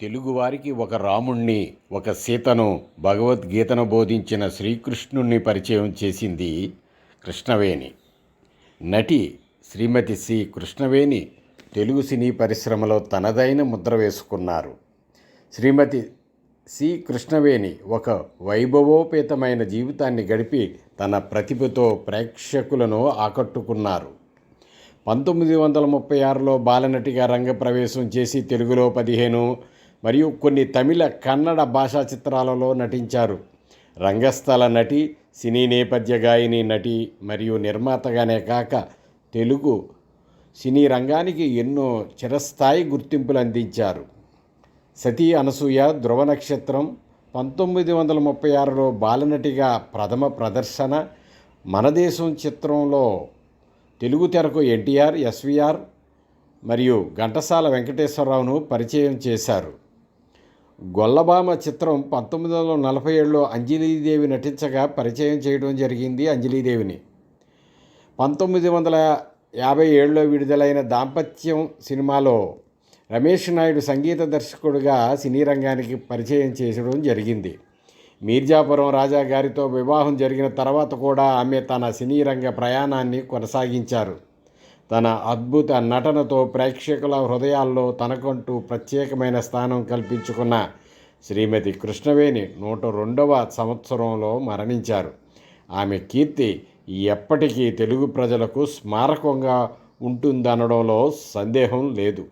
తెలుగువారికి ఒక రాముణ్ణి ఒక సీతను భగవద్గీతను బోధించిన శ్రీకృష్ణుణ్ణి పరిచయం చేసింది కృష్ణవేణి. నటి శ్రీమతి సి కృష్ణవేణి తెలుగు సినీ పరిశ్రమలో తనదైన ముద్ర వేసుకున్నారు. శ్రీమతి సి కృష్ణవేణి ఒక వైభవోపేతమైన జీవితాన్ని గడిపి తన ప్రతిభతో ప్రేక్షకులను ఆకట్టుకున్నారు. పంతొమ్మిది వందల ముప్పై ఆరులో బాలనటిగా రంగప్రవేశం చేసి తెలుగులో పదిహేను మరియు కొన్ని తమిళ కన్నడ భాషా చిత్రాలలో నటించారు. రంగస్థల నటి సినీ నేపథ్య గాయని నటి మరియు నిర్మాతగానే కాక తెలుగు సినీ రంగానికి ఎన్నో చిరస్థాయి గుర్తింపులు అందించారు. సతీ అనసూయ ధ్రువ నక్షత్రం పంతొమ్మిది వందల ముప్పై ఆరులో బాలనటిగా ప్రథమ ప్రదర్శన మనదేశం చిత్రంలో తెలుగు తెరకు ఎన్టీఆర్ ఎస్వీఆర్ మరియు ఘంటసాల వెంకటేశ్వరరావును పరిచయం చేశారు. గొల్లబామ చిత్రం పంతొమ్మిది వందల నలభై ఏడులో అంజలీదేవి నటించగా పరిచయం చేయడం జరిగింది అంజలీదేవిని. పంతొమ్మిది వందల యాభై ఏడులో విడుదలైన దాంపత్యం సినిమాలో రమేష్ నాయుడు సంగీత దర్శకుడుగా సినీ రంగానికి పరిచయం చేయడం జరిగింది. మీర్జాపురం రాజా గారితో వివాహం జరిగిన తర్వాత కూడా ఆమె తన సినీ రంగ ప్రయాణాన్ని కొనసాగించారు. తన అద్భుత నటనతో ప్రేక్షకుల హృదయాల్లో తనకంటూ ప్రత్యేకమైన స్థానం కల్పించుకున్న శ్రీమతి కృష్ణవేణి నూట రెండవ సంవత్సరంలో మరణించారు. ఆమె కీర్తి ఎప్పటికీ తెలుగు ప్రజలకు స్మారకంగా ఉంటుందనడంలో సందేహం లేదు.